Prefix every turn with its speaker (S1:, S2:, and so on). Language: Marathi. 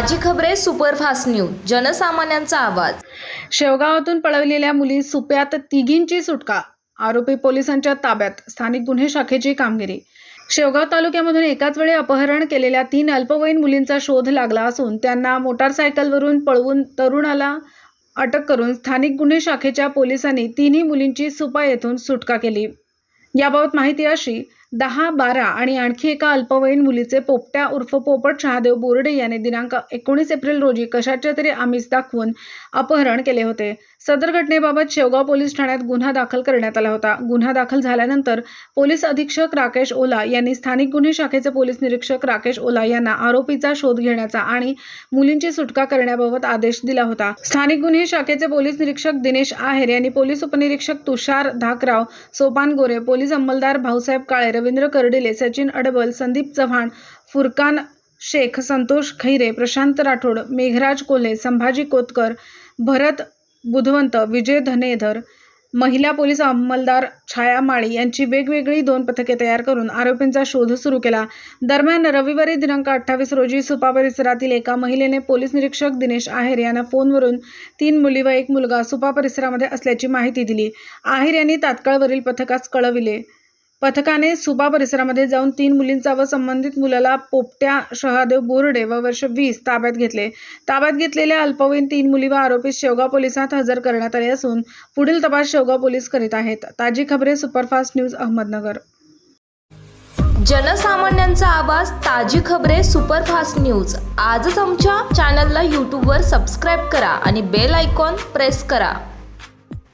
S1: खबरे सुपरफास्ट न्यूज जनसामान्यांचा आवाज.
S2: शेवगावातून पळवलेल्या मुली सुप्यात तिघींची सुटका. आरोपी पोलिसांच्या ताब्यात स्थानिक गुन्हे शाखेची कामगिरी. शेवगाव तालुक्यामधून एकाच वेळी अपहरण केलेल्या तीन अल्पवयीन मुलींचा शोध लागला असून त्यांना मोटारसायकलवरून पळवून तरुणाला अटक करून स्थानिक गुन्हे शाखेच्या पोलिसांनी तिन्ही मुलींची सुपा येथून सुटका केली. याबाबत माहिती अशी दहा बारा आणि आणखी एका अल्पवयीन मुलीचे पोपट्या उर्फ पोपट शहादेव बोर्डे याने दिनांक एकोणीस एप्रिल रोजी कशाचे तरी आमिष दाखवून अपहरण केले होते. सदर घटनेबाबत शेवगाव पोलीस ठाण्यात गुन्हा दाखल करण्यात आला होता. गुन्हा दाखल झाल्यानंतर पोलीस अधीक्षक राकेश ओला यांनी स्थानिक गुन्हे शाखेचे पोलीस निरीक्षक राकेश ओला यांना आरोपीचा शोध घेण्याचा आणि मुलींची सुटका करण्याबाबत आदेश दिला होता. स्थानिक गुन्हे शाखेचे पोलीस निरीक्षक दिनेश आहेर यांनी पोलीस उपनिरीक्षक तुषार धाकराव सोपान गोरे पोलीस अंमलदार भाऊसाहेब काळेरे रवींद्र कर्डिले सचिन अडबल संदीप चव्हाण फुरकान शेख संतोष खैरे प्रशांत राठोड मेघराज कोल्हे संभाजी कोतकर भरत बुधवंत विजय धनेधर महिला पोलीस अंमलदार छाया माळी यांची वेगवेगळी दोन पथके तयार करून आरोपींचा शोध सुरू केला. दरम्यान रविवारी दिनांक अठ्ठावीस रोजी सुपा परिसरातील एका महिलेने पोलीस निरीक्षक दिनेश आहेर यांना फोनवरून तीन मुली व एक मुलगा सुपा परिसरामध्ये असल्याची माहिती दिली. आहेर यांनी तात्काळवरील पथकास कळविले. पथकाने सुबा परिसरामध्ये जाऊन तीन मुलींचा व संबंधित मुलाला पोपट्या शहादेव बोर्डे व वर्ष वीस ताब्यात घेतले. ताब्यात घेतलेल्या अल्पवयीन तीन मुली व आरोपी शेवगाव पोलिसात हजर करण्यात आले असून पुढील तपास शेवगाव पोलीस करीत आहेत. ताजी खबरे सुपरफास्ट न्यूज अहमदनगर.
S1: जनसामान्यांचा आवाज ताजी खबरे सुपरफास्ट न्यूज. आजच आमच्या चॅनलला यूट्यूबवर सबस्क्राईब करा आणि बेल आयकॉन प्रेस करा.